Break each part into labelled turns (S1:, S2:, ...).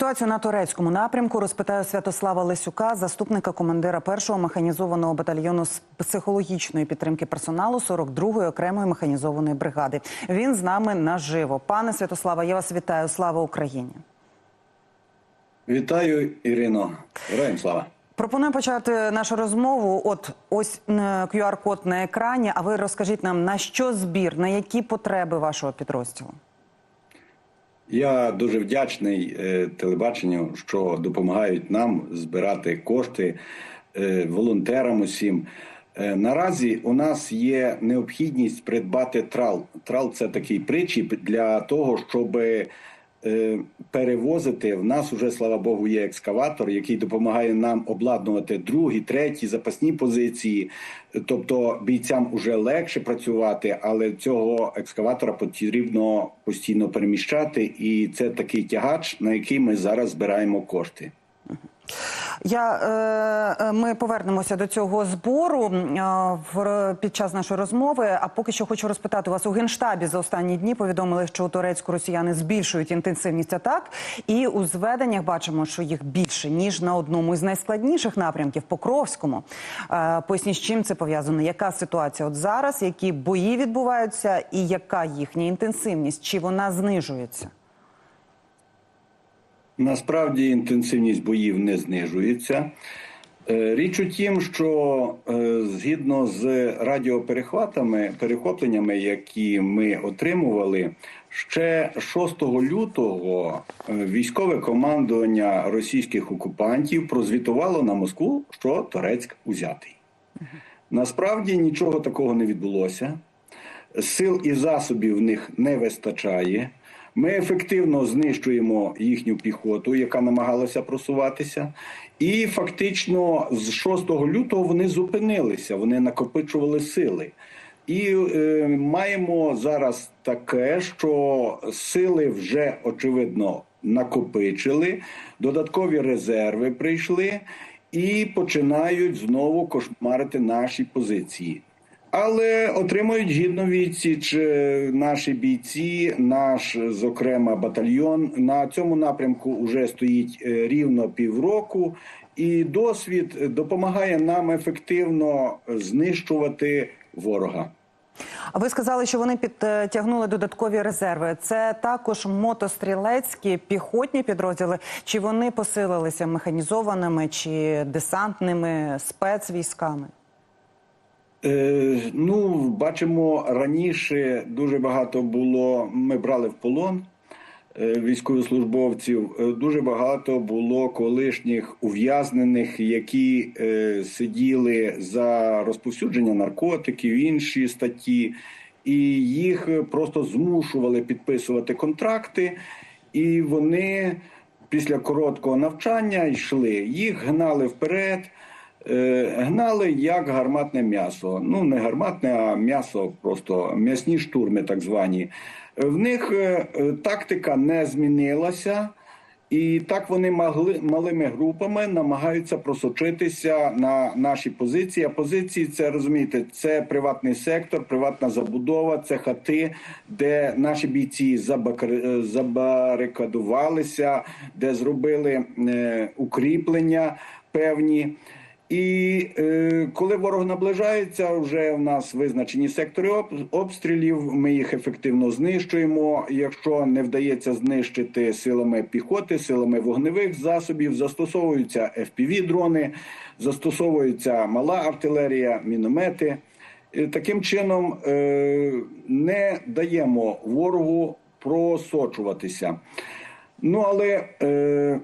S1: Ситуацію на турецькому напрямку розпитаю Святослава Лесюка, заступника командира першого механізованого батальйону з психологічної підтримки персоналу 42-ї окремої механізованої бригади. Він з нами наживо. Пане Святослава, я вас вітаю. Слава Україні!
S2: Вітаю, Ірино. Героям слава.
S1: Пропоную почати нашу розмову. От ось QR-код на екрані. А ви розкажіть нам на що збір, на які потреби вашого підрозділу?
S2: Я дуже вдячний е, телебаченню, що допомагають нам збирати кошти е, волонтерам. Усім Е, наразі у нас є необхідність придбати трал. Трал це такий причіп для того, щоб е, перевозити. В нас вже, слава Богу є екскаватор, який допомагає нам обладнувати другі, треті запасні позиції. Тобто бійцям вже легше працювати, але цього екскаватора потрібно постійно переміщати, і це такий тягач, на який ми зараз збираємо кошти.
S1: Я е, е, ми повернемося до цього збору е, в під час нашої розмови. А поки що хочу розпитати вас у генштабі за останні дні. Повідомили, що у Турецьку росіяни збільшують інтенсивність атак, і у зведеннях бачимо, що їх більше ніж на одному із найскладніших напрямків Покровському. Е, поясніть, з чим це пов'язано? Яка ситуація от зараз? Які бої відбуваються, і яка їхня інтенсивність? Чи вона знижується?
S2: Насправді інтенсивність боїв не знижується. Е, Річ у тім, що е, згідно з радіоперехватами, перехопленнями, які ми отримували, ще 6 лютого е, військове командування російських окупантів прозвітувало на Москву, що Торецьк узятий. Насправді нічого такого не відбулося. Сил і засобів в них не вистачає. Ми ефективно знищуємо їхню піхоту, яка намагалася просуватися, і фактично з 6 лютого вони зупинилися, вони накопичували сили. І е, маємо зараз таке, що сили вже очевидно накопичили, додаткові резерви прийшли і починають знову кошмарити наші позиції. Але отримують гідну відсіч наші бійці, наш, зокрема, батальйон. На цьому напрямку вже стоїть е, рівно півроку, і досвід допомагає нам ефективно знищувати ворога.
S1: А ви сказали, що вони підтягнули додаткові резерви. Це також мотострілецькі піхотні підрозділи, чи вони посилилися механізованими чи десантними спецвійськами?
S2: Е, ну, бачимо, раніше дуже багато було. Ми брали в полон е, військовослужбовців. Е, дуже багато було колишніх ув'язнених, які сиділи за розповсюдження наркотиків, інші статті, і їх просто змушували підписувати контракти, і вони після короткого навчання йшли. Їх гнали вперед. Е, гнали як гарматне м'ясо. Ну не гарматне, а м'ясо, просто м'ясні штурми, так звані. В них е, тактика не змінилася, і так вони могли малими групами намагаються просочитися на наші позиції. А позиції це розумієте, це приватний сектор, приватна забудова, це хати, де наші бійці забарикадувалися, де зробили е, укріплення певні. І е, коли ворог наближається, вже в нас визначені сектори обстрілів. Ми їх ефективно знищуємо. Якщо не вдається знищити силами піхоти, силами вогневих засобів, застосовуються fpv дрони, застосовується мала артилерія, міномети. І таким чином е, не даємо ворогу просочуватися. Ну але е,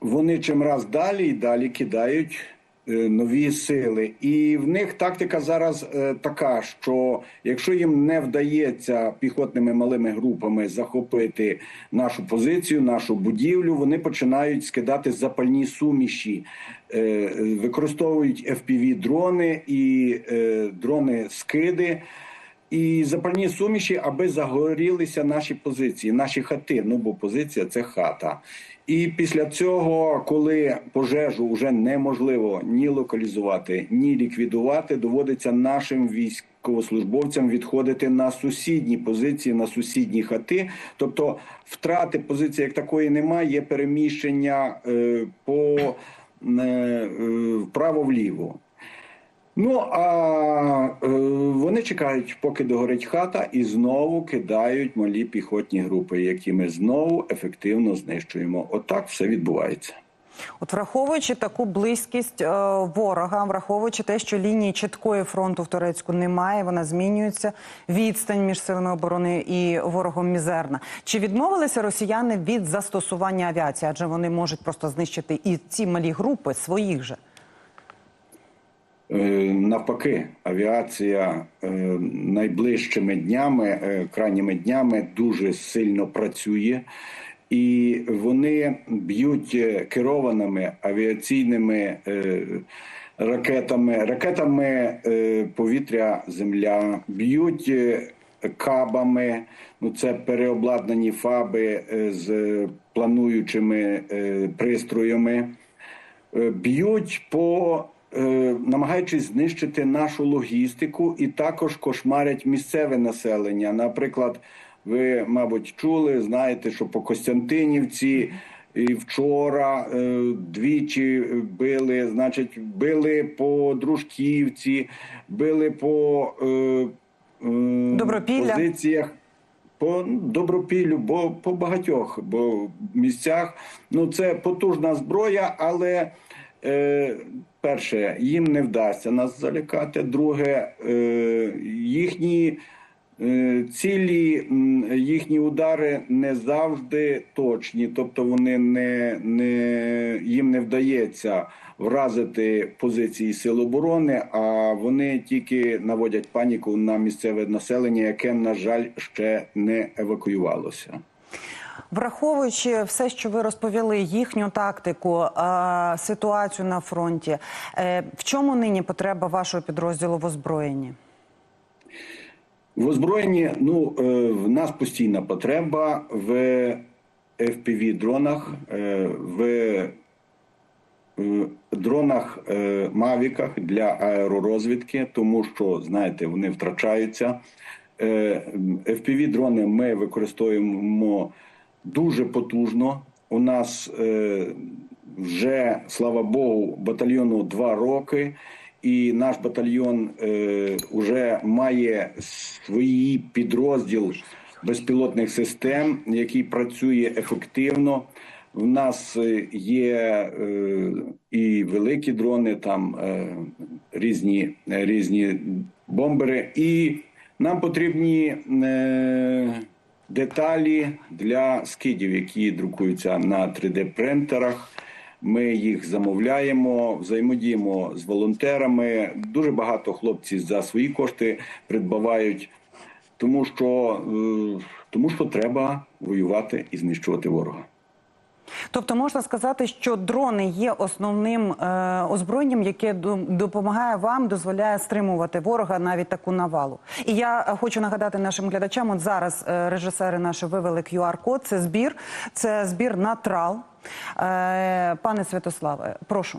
S2: вони чим раз далі і далі кидають е, нові сили, і в них тактика зараз е, така, що якщо їм не вдається піхотними малими групами захопити нашу позицію, нашу будівлю, вони починають скидати запальні суміші, е, використовують fpv дрони і дрони скиди. І запальні суміші, аби загорілися наші позиції, наші хати. Ну бо позиція це хата. І після цього, коли пожежу вже неможливо ні локалізувати, ні ліквідувати, доводиться нашим військовослужбовцям відходити на сусідні позиції, на сусідні хати. Тобто втрати позиції як такої немає, є переміщення е, по е, е, вправо-вліво. Ну а е, вони чекають, поки догорить хата, і знову кидають малі піхотні групи, які ми знову ефективно знищуємо. Отак все відбувається.
S1: От враховуючи таку близькість е, ворога, враховуючи те, що лінії чіткої фронту в Турецьку немає, вона змінюється. Відстань між силами оборони і ворогом мізерна. Чи відмовилися росіяни від застосування авіації? Адже вони можуть просто знищити і ці малі групи своїх же.
S2: Е, Навпаки, авіація е, найближчими днями, е, крайніми днями дуже сильно працює, і вони б'ють керованими авіаційними ракетами, ракетами повітря, земля, б'ють кабами. Ну, це переобладнані фаби з плануючими пристроями. Б'ють по намагаючись знищити нашу логістику і також кошмарять місцеве населення. Наприклад, ви, мабуть, чули, знаєте, що по Костянтинівці і вчора е, двічі били, значить, били по Дружківці, били по е, е,
S1: Добропілля.
S2: позиціях по добропіллю, бо по багатьох бо місцях. Ну це потужна зброя, але е, перше, їм не вдасться нас залякати. Друге, е, їхні е, цілі, їхні удари не завжди точні, тобто вони не, не їм не вдається вразити позиції сил оборони, а вони тільки наводять паніку на місцеве населення, яке, на жаль, ще не евакуювалося.
S1: Враховуючи все, що ви розповіли, їхню тактику, е, ситуацію на фронті, е, в чому нині потреба вашого підрозділу в озброєнні?
S2: В озброєнні ну е, в нас постійна потреба в fpv дронах, в дронах мавіках для аеророзвідки, тому що знаєте, вони втрачаються. Fpv дрони ми використовуємо дуже потужно. У нас е, вже слава Богу, батальйону два роки, і наш батальйон е, вже має свій підрозділ безпілотних систем, який працює ефективно. В нас е, є е, і великі дрони, там е, різні, різні бомбери, і нам потрібні е, деталі для скидів, які друкуються на 3D-принтерах. Ми їх замовляємо, взаємодіємо з волонтерами. Дуже багато хлопців за свої кошти придбавають, тому що, е, тому що треба воювати і знищувати ворога.
S1: Тобто можна сказати, що дрони є основним е, озброєнням, яке до- допомагає вам, дозволяє стримувати ворога навіть таку навалу. І я е, хочу нагадати нашим глядачам. От зараз е, режисери наші вивели QR-код. Це збір, це збір на трал. Е, пане Святославе, прошу.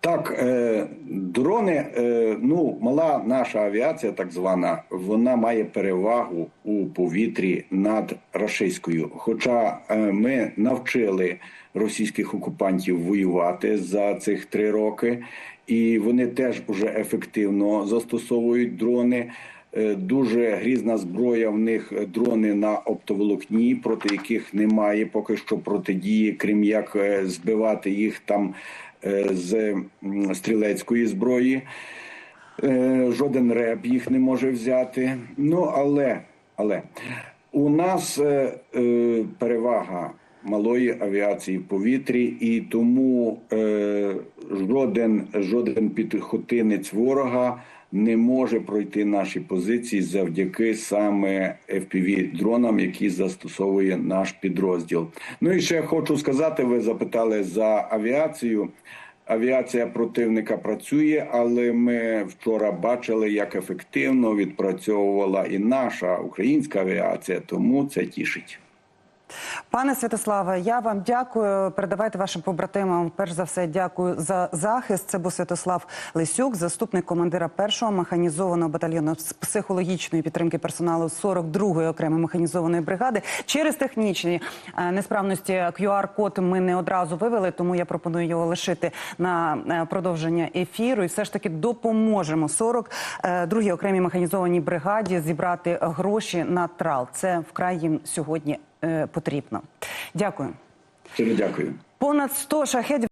S2: Так, е, дрони, е, ну мала наша авіація, так звана, вона має перевагу у повітрі над рашистською. Хоча е, ми навчили російських окупантів воювати за цих три роки, і вони теж уже ефективно застосовують дрони. Е, Дуже грізна зброя в них е, дрони на оптоволокні, проти яких немає поки що протидії, крім як е, збивати їх там з стрілецької зброї. Е, Жоден реп їх не може взяти. Ну але, але у нас е, е, перевага малої авіації в повітрі, і тому е, жоден, жоден підхотинець ворога не може пройти наші позиції завдяки саме fpv дронам, які застосовує наш підрозділ. Ну і ще хочу сказати: ви запитали за авіацію. Авіація противника працює, але ми вчора бачили, як ефективно відпрацьовувала і наша українська авіація, тому це тішить.
S1: Пане Святославе, я вам дякую. Передавайте вашим побратимам. Перш за все, дякую за захист. Це був Святослав Лисюк, заступник командира першого механізованого батальйону з психологічної підтримки персоналу 42-ї окремої механізованої бригади. Через технічні е, несправності QR-код ми не одразу вивели, тому я пропоную його лишити на е, продовження ефіру. І все ж таки допоможемо 42-й окремій механізованій бригаді зібрати гроші на трал. Це вкрай їм сьогодні потрібно. Дякую.
S2: Дякую.
S1: Понад 100 шахедів.